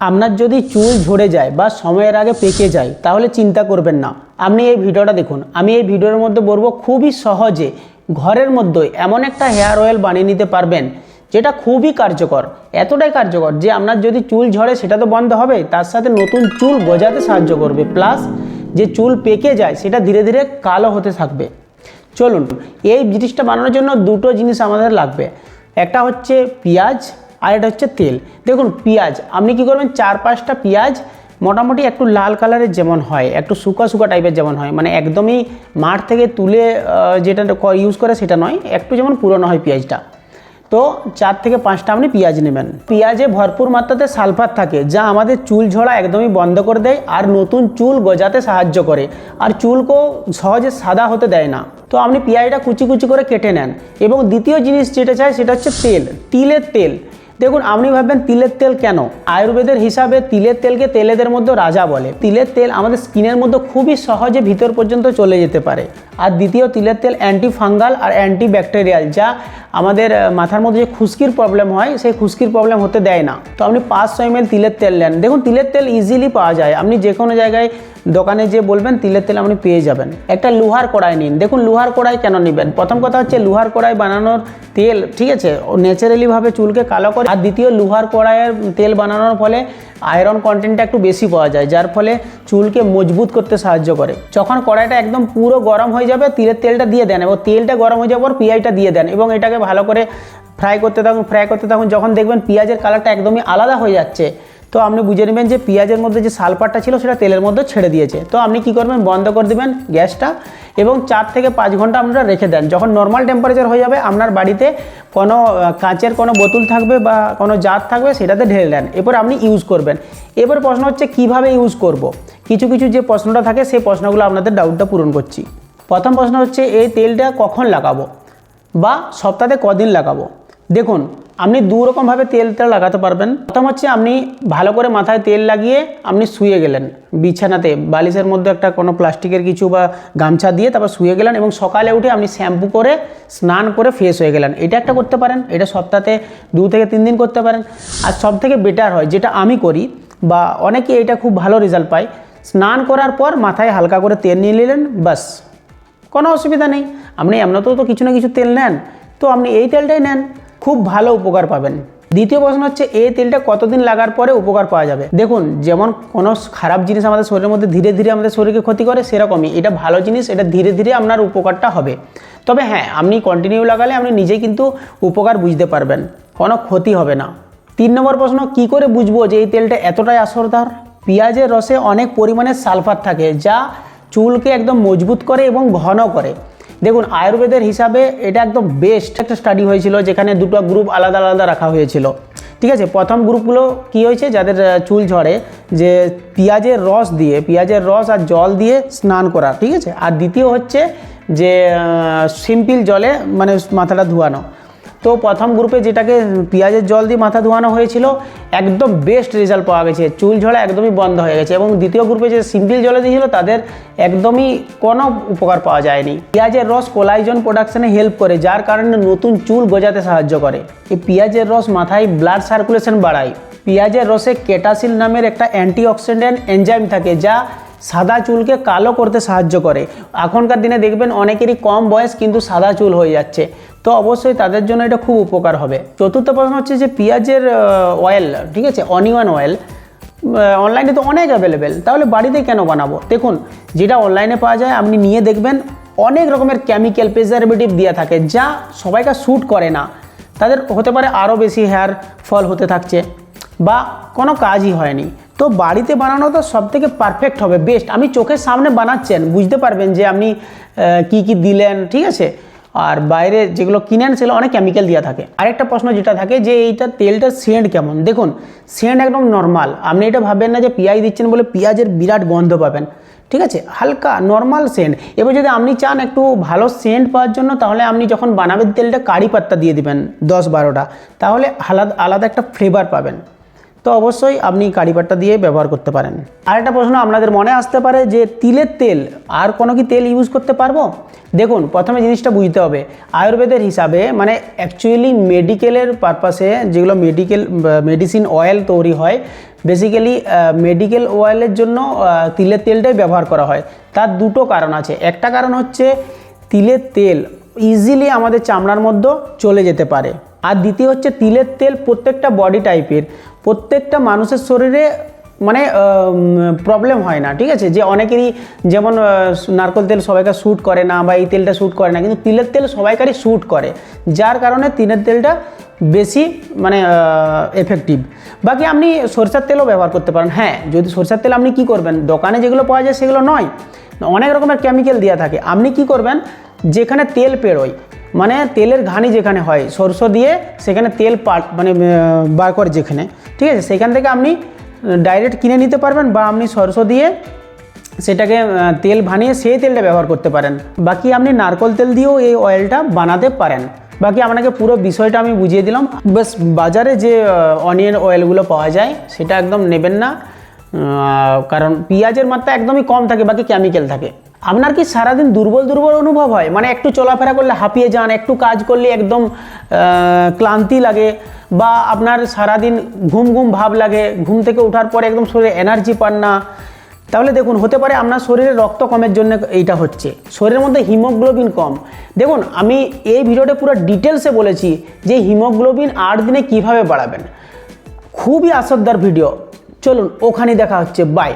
আপনার যদি চুল ঝরে যায় বা সময়ের আগে পেকে যায়, তাহলে চিন্তা করবেন না। আপনি এই ভিডিওটা দেখুন। আমি এই ভিডিওর মধ্যে বলব, খুবই সহজে ঘরের মধ্যে এমন একটা হেয়ার অয়েল বানিয়ে নিতে পারবেন, যেটা খুবই কার্যকর। এতটাই কার্যকর যে আপনার যদি চুল ঝরে, সেটা তো বন্ধ হবে। তার সাথে নতুন চুল গজাতে সাহায্য করবে। প্লাস যে চুল পেকে যায়, সেটা ধীরে ধীরে কালো হতে থাকবে। চলুন, এই জিনিসটা বানানোর জন্য দুটো জিনিস আমাদের লাগবে। একটা হচ্ছে পেঁয়াজ আর এটা হচ্ছে তেল। দেখুন, পেঁয়াজ। আপনি কি করবেন? চার পাঁচটা পেঁয়াজ, মোটামুটি একটু লাল কালারের যেমন হয়, একটু শুকা শুকা টাইপের যেমন হয় মানে একদমই মাঠ থেকে তুলে যেটা ইউজ করে সেটা নয়, একটু যেমন পুরনো হয় পেঁয়াজটা। তো চার থেকে পাঁচটা আপনি পেঁয়াজ নেবেন। পেঁয়াজে ভরপুর মাত্রাতে সালফার থাকে, যা আমাদের চুল ঝরা একদমই বন্ধ করে দেয় আর নতুন চুল গজাতে সাহায্য করে। আর চুলকেও সহজে সাদা হতে দেয় না। তো আপনি পেঁয়াজটা কুচি কুচি করে কেটে নেন। এবং দ্বিতীয় জিনিস যেটা চাই সেটা হচ্ছে তেল। তিলের তেল। দেখুন, আপনি ভাববেন, তিলের তেল কেন? আয়ুর্বেদের হিসাবে তিলের তেলকে তেলেদের মধ্যে রাজা বলে। তিলের তেল আমাদের স্কিনের মধ্যে খুবই সহজে ভিতর পর্যন্ত চলে যেতে পারে। আর দ্বিতীয়, তিলের তেল অ্যান্টি ফাঙ্গাল আর অ্যান্টি ব্যাকটেরিয়াল যা আমাদের মাথার মধ্যে যে খুশকির প্রবলেম হয়, সেই খুশকির প্রবলেম হতে দেয় না। তো আপনি পাঁচশো এম তিলের তেল নেন। দেখুন, তিলের তেল ইজিলি পাওয়া যায়। আপনি যে কোনো জায়গায়, দোকানে যে বলবেন, তিলের তেল আপনি পেয়ে যাবেন। একটা লোহার কড়াই নিন। দেখুন, লোহার কড়াই কেন নেবেন? প্রথম কথা হচ্ছে, লোহার কড়াই বানানোর তেল, ঠিক আছে, ও ন্যাচারালিভাবে চুলকে কালো করে আর দ্বিতীয় লোহার কড়াইয়ের তেল বানানোর ফলে আয়রন কন্টেন্টটা একটু বেশি পাওয়া যায়, যার ফলে চুলকে মজবুত করতে সাহায্য করে। যখন কড়াইটা একদম পুরো গরম হয়ে যাবে, তিলের তেলটা দিয়ে দেন এবং তেলটা গরম হয়ে যাওয়ার পর পেঁয়াজটা দিয়ে দেন এবং এটাকে ভালো করে ফ্রাই করতে থাকুন ফ্রাই করতে থাকুন। যখন দেখবেন পেঁয়াজের কালারটা একদমই আলাদা হয়ে যাচ্ছে, তো আপনি বুঝে নেবেন যে পেঁয়াজের মধ্যে যে সালফারটা ছিল, সেটা তেলের মধ্যে ছেড়ে দিয়েছে। তো আপনি কি করবেন, বন্ধ করে দেবেন গ্যাসটা এবং চার থেকে পাঁচ ঘণ্টা আপনারা রেখে দেন। যখন নর্মাল টেম্পারেচার হয়ে যাবে, আপনার বাড়িতে কোনো কাঁচের কোনো বোতল থাকবে বা কোনো জার থাকবে, সেটাতে ঢেলে দেন। এরপর আপনি ইউজ করবেন। এবার প্রশ্ন হচ্ছে, কীভাবে ইউজ করব। কিছু কিছু যে প্রশ্নটা থাকে, সেই প্রশ্নগুলো আপনাদের ডাউটটা পূরণ করছি। প্রথম প্রশ্ন হচ্ছে, এই তেলটা কখন লাগাবো? বা সপ্তাহে কদিন লাগাবো? দেখুন আপনি দু রকমভাবে তেলটা লাগাতে পারবেন। প্রথম হচ্ছে আপনি ভালো করে মাথায় তেল লাগিয়ে আপনি শুয়ে গেলেন। বিছানাতে, বালিশের মধ্যে একটা কোনো প্লাস্টিকের কিছু বা গামছা দিয়ে তারপর শুয়ে গেলেন এবং সকালে উঠে আপনি শ্যাম্পু করে, স্নান করে ফ্রেশ হয়ে গেলেন। এটা একটা করতে পারেন, এটা সপ্তাহে দু থেকে তিন দিন করতে পারেন। আর সব থেকে বেটার হয়, যেটা আমি করি বা অনেকে এটা খুব ভালো রেজাল্ট পায়, স্নান করার পর মাথায় হালকা করে তেল নিয়ে নিলেন বাস কোনো অসুবিধা নেই। আপনি এমনিতেও তো কিছু না কিছু তেল নেন। তো আপনি এই তেলটাই নেন। খুব ভালো উপকার পাবেন। দ্বিতীয় প্রশ্ন হচ্ছে এই তেলটা কতদিন লাগার পরে উপকার পাওয়া যাবে? দেখুন, যেমন কোনো খারাপ জিনিস আমাদের শরীরের মধ্যে ধীরে ধীরে আমাদের শরীরকে ক্ষতি করে, সেরকমই। এটা ভালো জিনিস, এটা ধীরে ধীরে আপনার উপকারটা হবে। তবে হ্যাঁ আপনি কন্টিনিউ লাগালে আপনি নিজে কিন্তু উপকার বুঝতে পারবেন। কোনো ক্ষতি হবে না। তিন নম্বর প্রশ্ন, কি করে বুঝব যে এই তেলটা এতটাই আসরদার? পেঁয়াজের রসে অনেক পরিমাণে সালফার থাকে, যা চুলকে একদম মজবুত করে এবং ঘন করে। দেখুন, আয়ুর্বেদের হিসাবে এটা একদম বেস্ট একটা স্টাডি হয়েছিল যেখানে দুটো গ্রুপ আলাদা আলাদা রাখা হয়েছিল। ঠিক আছে? প্রথম গ্রুপগুলো কি হয়েছে? যাদের চুল ঝরে, যে পেঁয়াজের রস দিয়ে, পেঁয়াজের রস আর জল দিয়ে স্নান করা, ঠিক আছে? আর দ্বিতীয় হচ্ছে যে সিম্পল জলে মানে মাথাটা ধোয়ানো। তো প্রথম গ্রুপে যেটাকে পেঁয়াজের জল দিয়ে মাথা ধোয়ানো হয়েছিল, একদম বেস্ট রেজাল্ট পাওয়া গেছে। চুল ঝরা একদমই বন্ধ হয়ে গেছে এবং দ্বিতীয় গ্রুপে যে সিম্পল জলে দিয়েছিল, তাদের একদমই কোনো উপকার পাওয়া যায়নি। পেঁয়াজের রস কোলাইজন প্রোডাকশনে হেল্প করে, যার কারণে নতুন চুল গজাতে সাহায্য করে। এই পেঁয়াজের রস মাথায় ব্লাড সার্কুলেশন বাড়ায়। পেঁয়াজের রসে কেটাসিল নামের একটা অ্যান্টিঅক্সিডেন্ট এনজাইম থাকে, যা সাদা চুলকে কালো করতে সাহায্য করে। এখনকার দিনে দেখবেন অনেকেরই কম বয়স কিন্তু সাদা চুল হয়ে যাচ্ছে। তো অবশ্যই তাদের জন্য এটা খুব উপকার হবে। চতুর্থ প্রশ্ন হচ্ছে যে পেঁয়াজের অয়েল ঠিক আছে? অনিয়ন অয়েল অনলাইনে তো অনেক অ্যাভেলেবেল তাহলে বাড়িতে কেন বানাবো? দেখুন, যেটা অনলাইনে পাওয়া যায়, আপনি নিয়ে দেখবেন অনেক রকমের কেমিক্যাল প্রিজারভেটিভ দেওয়া থাকে, যা সবাইকে শ্যুট করে না। তাদের হতে পারে আরও বেশি হেয়ার ফল হতে থাকছে, বা কোনো কাজই হয়নি। তো বাড়িতে বানানো তো সব থেকে পারফেক্ট হবে বেস্ট আমি চোখের সামনে বানাচ্ছেন, বুঝতে পারবেন যে আপনি কি কি দিলেন, ঠিক আছে? আর বাইরে যেগুলো কিনেন, সেগুলো অনেক কেমিক্যাল দেওয়া থাকে। আরেকটা প্রশ্ন যেটা থাকে যে এইটা তেলটার সেন্ট কেমন? দেখুন সেন্ট একদম নর্মাল আপনি এটা ভাববেন না যে পেঁয়াজ দিচ্ছেন বলে পেঁয়াজের বিরাট গন্ধ পাবেন, ঠিক আছে? হালকা নর্মাল সেন্ট এবার যদি আপনি চান একটু ভালো সেন্ট পাওয়ার জন্য, তাহলে আপনি যখন বানাবেন, তেলটা কারি পাত্তা দিয়ে দিবেন, দশ বারোটা, তাহলে আলাদা আলাদা একটা ফ্লেভার পাবেন। তো অবশ্যই আপনি কারি পাট্টা দিয়ে ব্যবহার করতে পারেন। আর একটা প্রশ্ন আপনাদের মনে আসতে পারে যে তিলের তেল আর কোনো কি তেল ইউজ করতে পারব? দেখুন, প্রথমে জিনিসটা বুঝতে হবে। আয়ুর্বেদের হিসাবে মানে অ্যাকচুয়ালি মেডিকেলের পারপাসে যেগুলো মেডিকেল মেডিসিন অয়েল তৈরি হয় বেসিক্যালি মেডিকেল অয়েলের জন্য তিলের তেলটাই ব্যবহার করা হয়। তার দুটো কারণ আছে। একটা কারণ হচ্ছে তিলের তেল ইজিলি আমাদের চামড়ার মধ্যে চলে যেতে পারে। আর দ্বিতীয় হচ্ছে তিলের তেল প্রত্যেকটা বডি টাইপের প্রত্যেকটা মানুষের শরীরে মানে প্রবলেম হয় না, ঠিক আছে? যে অনেকেরই যেমন নারকেল তেল সবাইকে শ্যুট করে না বা এই তেলটা শ্যুট করে না, কিন্তু তিলের তেল সবাইকারই শ্যুট করে, যার কারণে তিলের তেলটা বেশি মানে এফেক্টিভ বাকি আপনি সরষের তেলও ব্যবহার করতে পারেন। হ্যাঁ যদি সরষের তেল আপনি কি করবেন? দোকানে যেগুলো পাওয়া যায় সেগুলো নয়। অনেক রকমের কেমিক্যাল দেওয়া থাকে। আপনি কি করবেন? যেখানে তেল পেরোয় মানে তেলের ঘানি যেখানে হয়, সরষে দিয়ে সেখানে তেল পাট মানে বার করে যেখানে। ঠিক আছে? সেখান থেকে আপনি ডাইরেক্ট কিনে নিতে পারবেন বা আপনি সরষে দিয়ে সেটাকে তেল ভানিয়ে সেই তেলটা ব্যবহার করতে পারেন। বাকি আপনি নারকল তেল দিয়েও এই অয়েলটা বানাতে পারেন। বাকি আপনাকে পুরো বিষয়টা আমি বুঝিয়ে দিলাম। বাস বাজারে যে অনিয়ন অয়েলগুলো পাওয়া যায়, সেটা একদম নেবেন না। কারণ পেঁয়াজের মাত্রা একদমই কম থাকে, বাকি কেমিক্যাল থাকে। আপনার কি সারাদিন দুর্বল দুর্বল অনুভব হয়? মানে একটু চলাফেরা করলে হাঁপিয়ে যান, একটু কাজ করলে একদম ক্লান্তি লাগে, বা আপনার সারাদিন ঘুম ঘুম ভাব লাগে, ঘুম থেকে ওঠার পরে একদম শরীরে এনার্জি পান না। তাহলে দেখুন, হতে পারে আপনার শরীরে রক্ত কমের জন্য এইটা হচ্ছে। শরীরের মধ্যে হিমোগ্লোবিন কম। দেখুন, আমি এই ভিডিওতে পুরো ডিটেলসে বলেছি যে হিমোগ্লোবিন আট দিনে কীভাবে বাড়াবেন। খুবই আসরদার ভিডিও। চলুন ওখানে দেখা হচ্ছে। বাই